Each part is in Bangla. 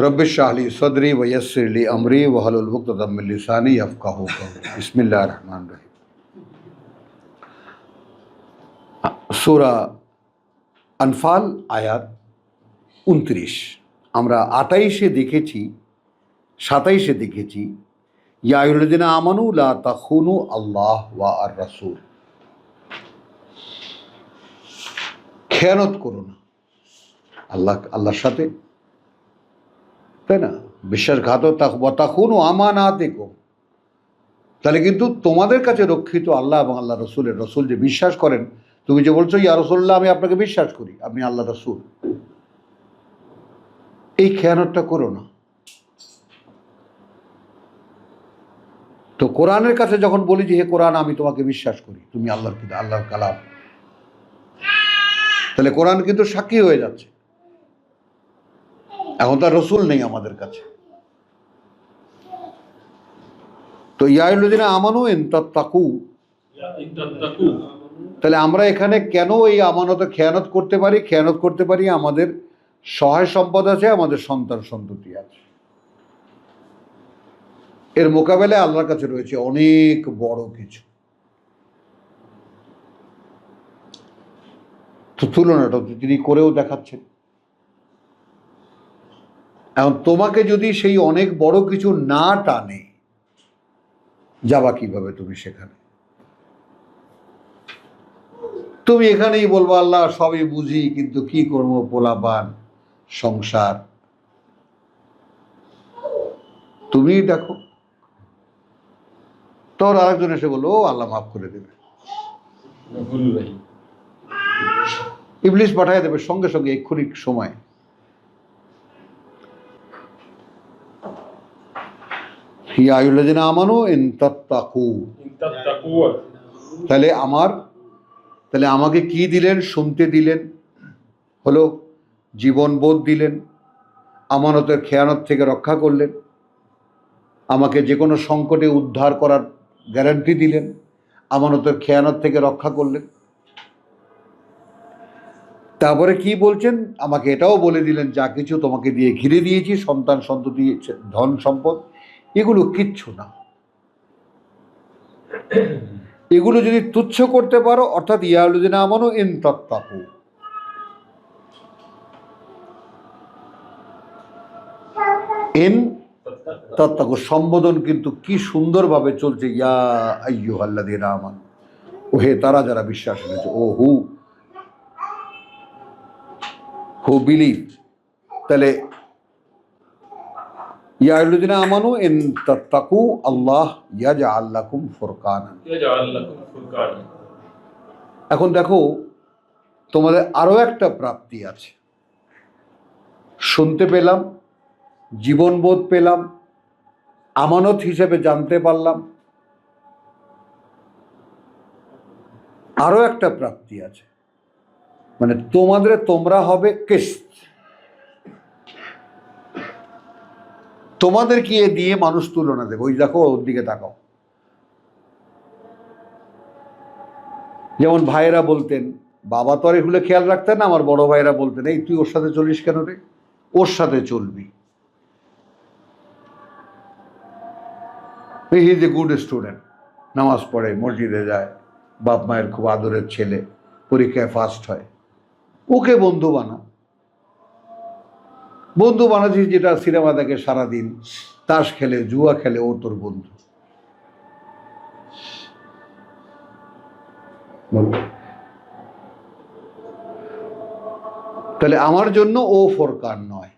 رب شاہلی صدری ویسر لی امری وحل الوقت من لسانی افقہ ہوگا بسم اللہ الرحمن الرحیم. سورہ انفال আয়াত উনত্রিশ আমরা আটাইশে দেখেছি সাতাইশে দেখেছি ইয়াউলুদ্দিনা আমানু লা তাখুনু আল্লাহ ওয়া আর রাসূল খেয়ানত করো না আল্লাহ اللہ সাথে তাই না? বিশ্বাসঘাত তাকুনু আমানাতে কো তাহলে কিন্তু তোমাদের কাছে রক্ষিত আল্লাহ এবং আল্লাহ রসুলের। রসুল যে বিশ্বাস করেন, তুমি যে বলছো, ইয়া রসুল্লাহ আমি আপনাকে বিশ্বাস করি আপনি আল্লাহ রসুল। এই খেয়ানতটা করো না। তো কোরআনের কাছে যখন বলি যে, হে কোরআন, আমি তোমাকে বিশ্বাস করি, তুমি আল্লাহর আল্লাহর কালাম। তাহলে কোরআন কিন্তু সাক্ষী হয়ে যাচ্ছে। এখন তার রসুল নেই আমাদের কাছে। তো ইয়াউলুদ্দিনা আমানু তাকু তাহলে আমরা এখানে কেন এই আমানতে, খেয়ানত করতে পারি? খেয়ানত করতে পারি আমাদের সহায় সম্পদ আছে, আমাদের সন্তান সন্ততি আছে। এর মোকাবেলায় আল্লাহর কাছে রয়েছে অনেক বড় কিছু। তো তুলনাটা তিনি করেও দেখাচ্ছেন। এখন তোমাকে যদি সেই অনেক বড় কিছু না টানে যাবা কীভাবে তুমি সেখানে? তুমি এখানেই বলব আল্লাহ সবই বুঝি কিন্তু কি করব পোলাপান সংসার? তুমি দেখো। তোর আরেকজন এসে বলল "ও, আল্লাহ মাফ করে দেবে। ইবলিশ পাঠিয়ে দেবে সঙ্গে সঙ্গে এক্ষুনি সময়। আয়ুল্লাদিনা আমানু তাহলে আমার তাহলে আমাকে কি দিলেন? শুনতে দিলেন। হলো জীবনবোধ দিলেন। আমানতের খেয়ানত থেকে রক্ষা করলেন। আমাকে যে কোনো সংকটে উদ্ধার করার গ্যারান্টি দিলেন। আমানতের খেয়ানত থেকে রক্ষা করলেন। তারপরে কি বলছেন? আমাকে এটাও বলে দিলেন যা কিছু তোমাকে দিয়ে ঘিরে দিয়েছি সন্তান সন্ততি ধন সম্পদ এগুলো কিচ্ছু না। এগুলো যদি তুচ্ছ করতে পারো, অর্থাৎ ইয়ালুদিন আমানও ইন তত্তাকু। এন তত্তাকু। সম্বোধন কিন্তু কি সুন্দরভাবে চলছে, ইয়া আইয়ু আল্লাদিন আমান। ও হে তারা যারা বিশ্বাস করেছে ও হু। Who believe. তাহলে ইয়ালুদিন আমানু ইন তত্তাকু আল্লাহ ইয়াজা আল্লাকুম ফুরকানা এখন দেখো তোমাদের আরও একটা প্রাপ্তি আছে। শুনতে পেলাম জীবনবোধ পেলাম আমানত হিসেবে জানতে পারলাম। আরও একটা প্রাপ্তি আছে। মানে তোমাদের তোমরা হবে কিস্ত। তোমাদের কি এ দিয়ে মানুষ তুলনা দেবে। ওই দেখো, ওর দিকে তাকাও। যেমন ভাইয়েরা বলতেন, বাবা তো আর এগুলো খেয়াল রাখতেন না, আমার বড় ভাইয়েরা বলতেন, এই তুই ওর সাথে চলিস কেন রে? ওর সাথে চলবি। He is a good student. নামাজ পড়ে, মসজিদে যায়, বাপ মায়ের খুব আদরের ছেলে, পরীক্ষায় ফার্স্ট হয়। ওকে বন্ধু বানা বন্ধু বানাচ্ছিস যেটা সিনেমা দেখে সারাদিন, তাস খেলে, জুয়া খেলে, ও তোর বন্ধু। তাহলে আমার জন্য ও ফোরকান নয়।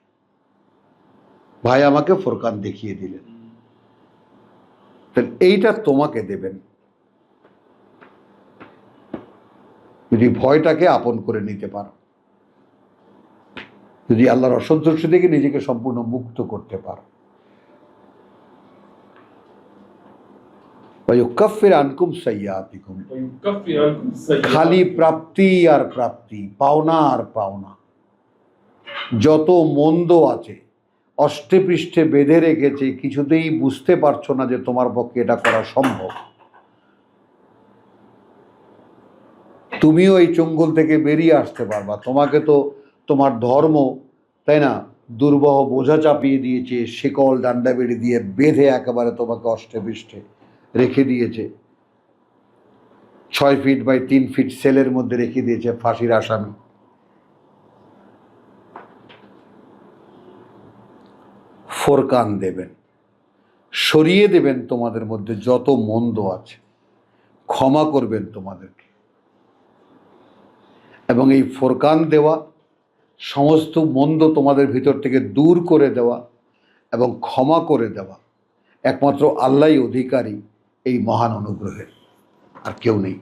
ভাই আমাকে ফোরকান দেখিয়ে দিলেন। তাহলে এইটা তোমাকে দেবেন। যদি ভয়টাকে আপন করে নিতে পারো। যদি আল্লাহর অসন্তুষ্টি থেকে নিজেকে সম্পূর্ণ মুক্ত করতে পারো। আনকুম খালি প্রাপ্তি আর প্রাপ্তি, পাওনা আর পাওনা। যত মন্দ আছে, অষ্টে পৃষ্ঠে বেঁধে রেখেছে, কিছুতেই বুঝতে পারছ না যে তোমার পক্ষে এটা করা সম্ভব। তুমিও এই চঙ্গল থেকে বেরিয়ে আসতে পারবা। তোমাকে তো তোমার ধর্ম, তাই না? দুর্বহ বোঝা চাপিয়ে দিয়েছে, শিকল ডান্ডা বেড়ে দিয়ে বেঁধে একেবারে তোমাকে অষ্টে পৃষ্ঠে রেখে দিয়েছে। ছয় ফিট বাই তিন ফিট সেলের মধ্যে রেখে দিয়েছে ফাঁসির আসামি। ফোরকান দেবেন। সরিয়ে দেবেন তোমাদের মধ্যে যত মন্দ আছে। ক্ষমা করবেন তোমাদেরকে। এবং এই ফোরকান দেওয়া সমস্ত মন্দ তোমাদের ভিতর থেকে দূর করে দেওয়া এবং ক্ষমা করে দেওয়া একমাত্র আল্লাহ অধিকারী এই মহান অনুগ্রহের। আর কেউ নেই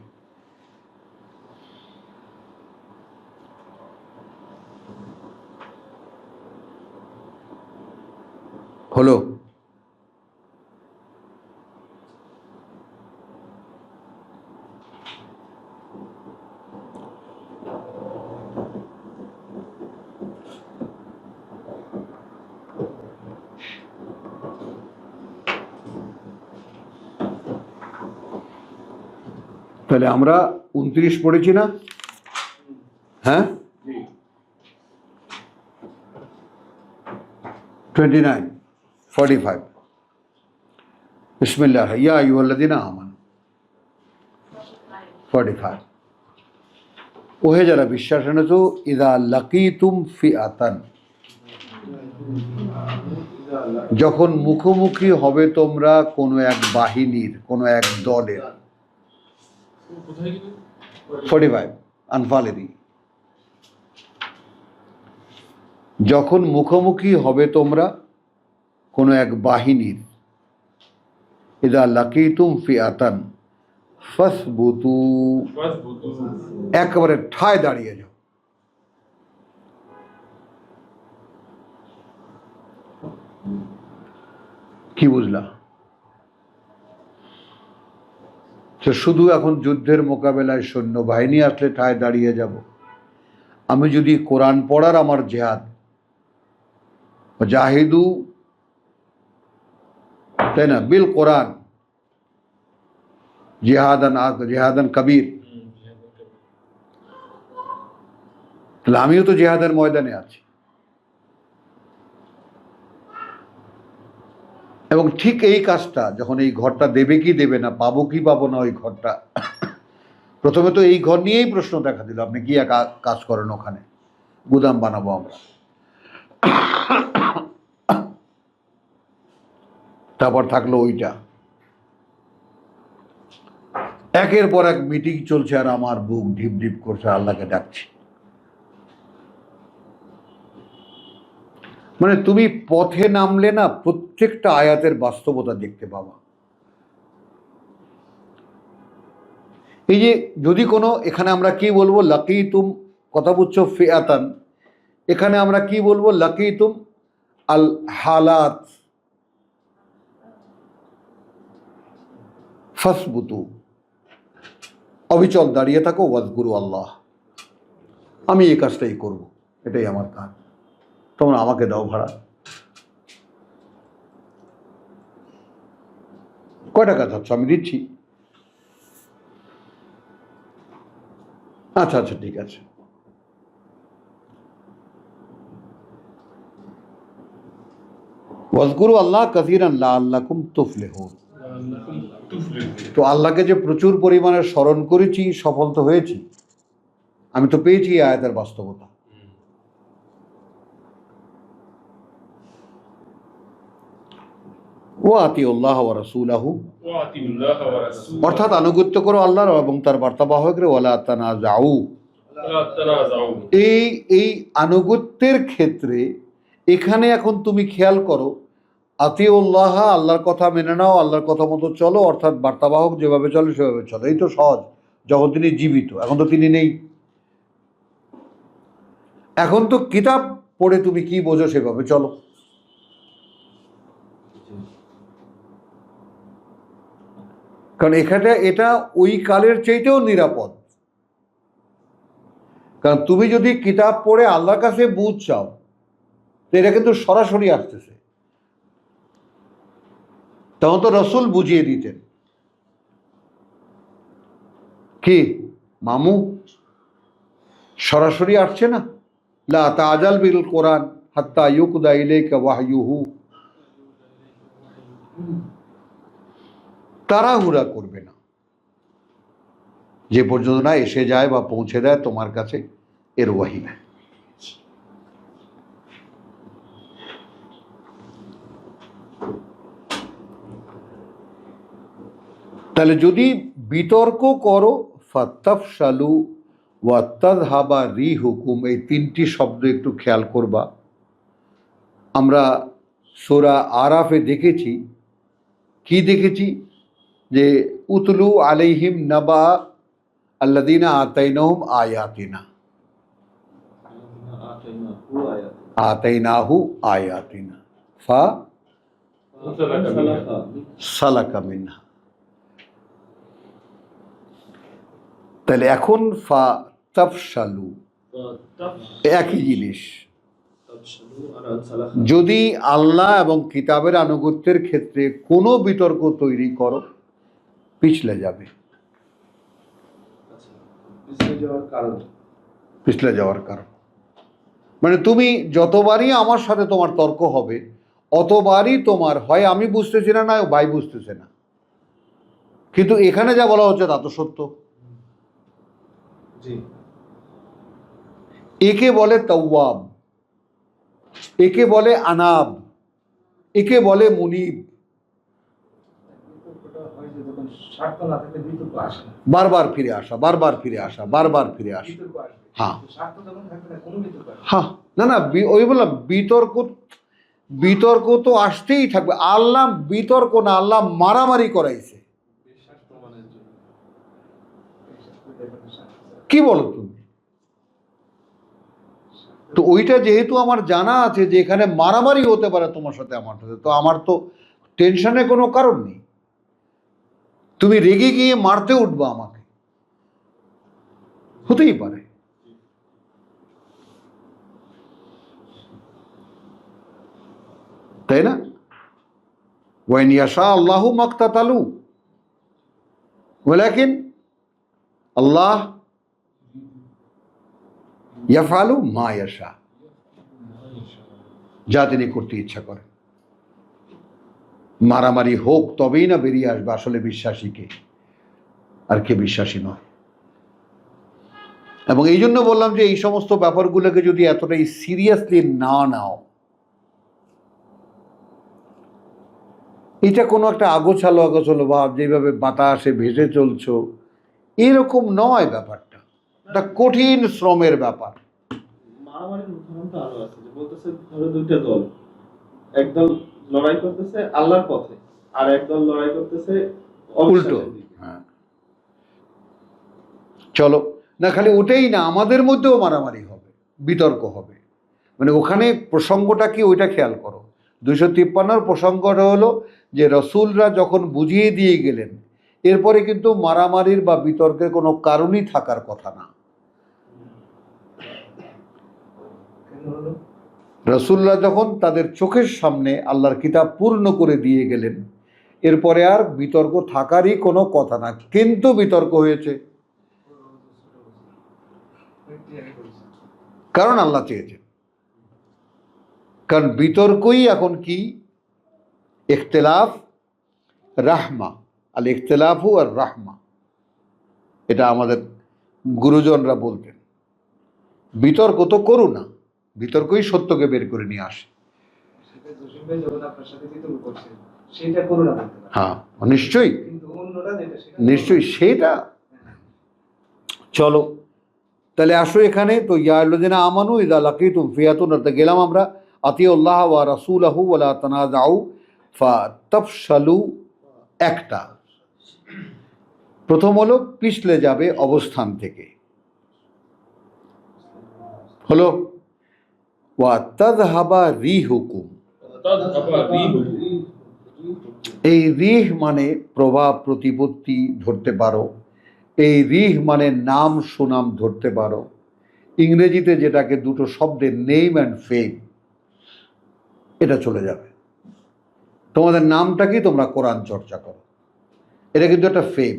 হলো তাহলে আমরা উনত্রিশ পড়েছি না? হ্যাঁ? টোয়েন্টি নাইন ফর্টি ফাইভ ইয়া আমান। ফর্টি ফাইভ ওহে যারা বিশ্বাস এনেছো, ইদা লাকি তুম ফি আতান যখন মুখোমুখি হবে তোমরা কোনো এক বাহিনীর, কোনো এক দলের। যখন মুখোমুখি হবে তোমরা কোনো এক বাহিনীর ইদা লাকিতুম ফিয়াতান ফসবুতু। একেবারে ঠায় দাঁড়িয়ে যাও। কি বুঝলা? তো শুধু এখন যুদ্ধের মোকাবেলায় সৈন্যবাহিনী আসলে ঠায় দাঁড়িয়ে যাব। আমি যদি কোরআন পড়ার আমার জেহাদ জাহিদু তাই না? বিল কোরআন। জেহাদান জেহাদান কবির। তাহলে আমিও তো জেহাদের ময়দানে আছি। এবং ঠিক এই কাজটা, যখন এই ঘরটা দেবে কি দেবে না, পাবো কি পাবো না ওই ঘরটা, প্রথমে তো এই ঘর নিয়েই প্রশ্ন দেখা দিল, আপনি কি এক কাজ করেন ওখানে, গুদাম বানাবো আমরা। তারপর থাকল ওইটা। একের পর এক মিটিং চলছে আর আমার বুক ঢিপ ঢিপ করছে, আল্লাহকে ডাকছি। মানে তুমি পথে নামলে না প্রত্যেকটা আয়াতের বাস্তবতা দেখতে পাবা। এই যে যদি কোনো, এখানে আমরা কি বলব? লাকি তুম কথা বুঝছ ফেয়াতান। এখানে আমরা কি বলব? লাকি তুম আল হালাত। ফাসবুতু। অবিচল দাঁড়িয়ে থাকো ওয়াজগুরু আল্লাহ। আমি এই কাজটাই করব। এটাই আমার কাজ। তোমরা আমাকে দাও ভাড়া। কয়টা টাকা ধরছো? আমি দিচ্ছি। আচ্ছা আচ্ছা ঠিক আছে। ওয়াজগুরু আল্লাহ কাসিরান লা তুফলে হন তো আল্লাহকে যে প্রচুর পরিমাণে স্মরণ করেছি, সফল তো হয়েছি। আমি তো পেয়েছি আয়াতের বাস্তবতা। ও আতি উল্লাহ ও অর্থাৎ আনুগত্য করো আল্লাহর এবং তার বার্তাবাহকের ওলা তানা যাও এই এই আনুগত্যের ক্ষেত্রে এখানে এখন তুমি খেয়াল করো আতি উল্লাহ আল্লাহর কথা মেনে নাও আল্লাহর কথা মতো চলো অর্থাৎ বার্তাবাহক যেভাবে চলে সেভাবে চলো। এই তো সহজ যখন তিনি জীবিত এখন তো তিনি নেই। এখন তো কিতাব পড়ে তুমি কি বোঝো সেভাবে চলো। কারণ এখানে এটা ওই কালের চাইতেও নিরাপদ। কারণ তুমি যদি কিতাব পড়ে আল্লাহর কাছে বুঝ চাও, তো এটা কিন্তু সরাসরি আসতেছে। তখন তো রসুল বুঝিয়ে দিতেন। কি? মামু, সরাসরি আসছে না? লা তাজাল বিল কোরআন হাত্তা ইউকদা ইলাইকা ওয়াহয়ুহু। তাড়াহুড়া করবে না। যে পর্যন্ত না এসে যায় বা পৌঁছে দেয়, তোমার কাছে এর ওয়াহি তাহলে যদি বিতর্ক করো, ফাত্তাফশালু ওয়াত্তাদ হাবা রি হুকুম এই তিনটি শব্দ একটু খেয়াল করবা। আমরা সোরা আরাফে দেখেছি। কি দেখেছি? যে উতলু আলাইহিম নাবা আল্লাদিনা আতাইনহুম আয়াতিনা। আতাইনাহু আয়াতিনা। ফা সালাকা তাহলে এখন ফা তাফশালু। একই জিনিস। যদি আল্লাহ এবং কিতাবের আনুগত্যের ক্ষেত্রে কোনো বিতর্ক তৈরি করো পিছলে যাবে। পিছলে যাওয়ার কারণ? মানে তুমি যতবারই আমার সাথে তোমার তর্ক হবে অতবারই তোমার হয় আমি বুঝতেছি না না ভাই বুঝতেছে না। কিন্তু এখানে যা বলা হচ্ছে তা তো সত্য। একে বলে তওয়াব একে বলে আনাব একে বলে মুনিব স্বার্থ না থাকলে বিতর্ক আসে না বারবার ফিরে আসা বারবার ফিরে আসা বারবার ফিরে আসা। হ্যাঁ। হ্যাঁ। না না ওই বললাম বিতর্ক বিতর্ক তো আসতেই থাকবে। আল্লাহ বিতর্ক না আল্লাহ মারামারি করাইছে। কি বলো তুমি? তো ওইটা যেহেতু আমার জানা আছে যে এখানে মারামারি হতে পারে তোমার সাথে আমার সাথে তো আমার তো টেনশনের কোনো কারণ নেই। তুমি রেগে গিয়ে মারতে উঠবা আমাকে। হতেই পারে। তাই না? ওয়াইন ইয়াশা আল্লাহু মাক্তাতালু। ওয়ালাকিন আল্লাহ ইয়াফালু মা ইয়াশা। যা তিনি করতে ইচ্ছা করেন। মারামারি হোক তবেই না বেরিয়ে আসবে, আসলে বিশ্বাসীকে আর কে বিশ্বাসী নয়? এবং এই জন্য বললাম যে এই সমস্ত ব্যাপারগুলোকে যদি এতটাই সিরিয়াসলি না নাও, এটা কোনো একটা আগোছালো আগোছালো ভাব যেভাবে বাতাসে ভেসে চলছো, এরকম নয় ব্যাপারটা। এটা কঠিন শ্রমের ব্যাপার। মারামারির উদাহরণ আরও আছে, যে বলতেছে ধরো দুইটা দল, একদল লড়াই করতেছে আল্লাহর পথে আর একদল লড়াই করতেছে উল্টো। হ্যাঁ। চলো। না খালি ওটাই না আমাদের মধ্যেও মারামারি হবে বিতর্ক হবে। মানে ওখানে প্রসঙ্গটা কি ওইটা খেয়াল করো। দুইশো তিপ্পান্নর প্রসঙ্গটা হলো যে রসুলরা যখন বুঝিয়ে দিয়ে গেলেন এরপরে কিন্তু মারামারির বা বিতর্কের কোনো কারণই থাকার কথা না। কেন হলো? রসুল্লাহ যখন তাদের চোখের সামনে আল্লাহর কিতাব পূর্ণ করে দিয়ে গেলেন, এরপরে আর বিতর্ক থাকারই কোনো কথা না, কিন্তু বিতর্ক হয়েছে। কারণ আল্লাহ চেয়েছেন। কারণ বিতর্কই এখন কি? ইখতলাফ, রাহমা। আল ইখতলাফু আর রাহমা। এটা আমাদের গুরুজনরা বলতেন। বিতর্ক তো করু না বিতর্কই সত্যকে বের করে নিয়ে আসে। হ্যাঁ নিশ্চয়ই। নিশ্চয়ই সেটা। চলো তাহলে আসো এখানে তো ইয়াল্লাদিনা আমানু ইদা লাকিতুম ফিয়াতুন তো গেলাম আমরা। আতি আতিউল্লাহ ওয়া রাসূলাহু ওয়ালা তানাজাউ ফা তাফশালু একটা। প্রথম হলো পিছলে যাবে অবস্থান থেকে। হলো? ওয়া তদহাবা রিহুকুম। এই রিহ মানে প্রভাব প্রতিপত্তি ধরতে পারো। এই রিহ মানে নাম সুনাম ধরতে পারো। ইংরেজিতে যেটাকে দুটো শব্দে নেম অ্যান্ড ফেম এটা চলে যাবে। তোমাদের নামটাকেই তোমরা কোরআন চর্চা করো। এটা কিন্তু একটা ফেম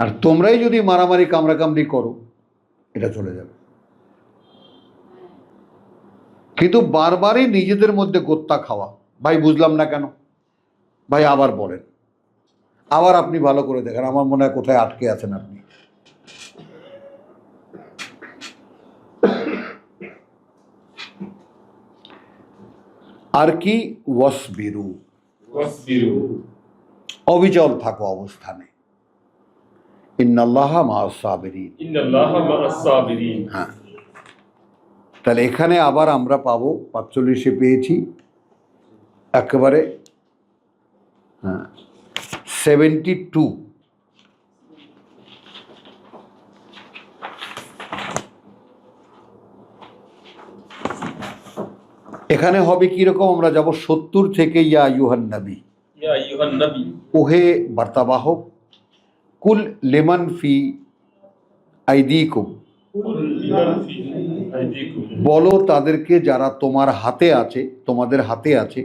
আর তোমরাই যদি মারামারি কামড়াকামড়ি করো এটা চলে যাবে। কিন্তু বারবারই নিজেদের মধ্যে গোত্তা খাওয়া ভাই বুঝলাম না কেন? ভাই আবার বলেন। আবার আপনি ভালো করে দেখেন আমার মনে হয় কোথায় আটকে আছেন আপনি। আর কি? ওয়াসবিরু। অবিচল থাকো অবস্থানে। ইন্নাল্লাহ হ্যাঁ। তাহলে এখানে আবার আমরা পাবো পাঁচচল্লিশে পেয়েছি। একেবারে হ্যাঁ সেভেন্টি টু এখানে হবে কীরকম? আমরা যাব সত্তর থেকে ইয়া ইউহান ইয়া নবী। ওহে বার্তাবাহক কুল লেমন ফি আইদিকুম কুল লেমন ফি আইদিকুম। বলো তাদেরকে যারা তোমার হাতে আছে তোমাদের হাতে আছে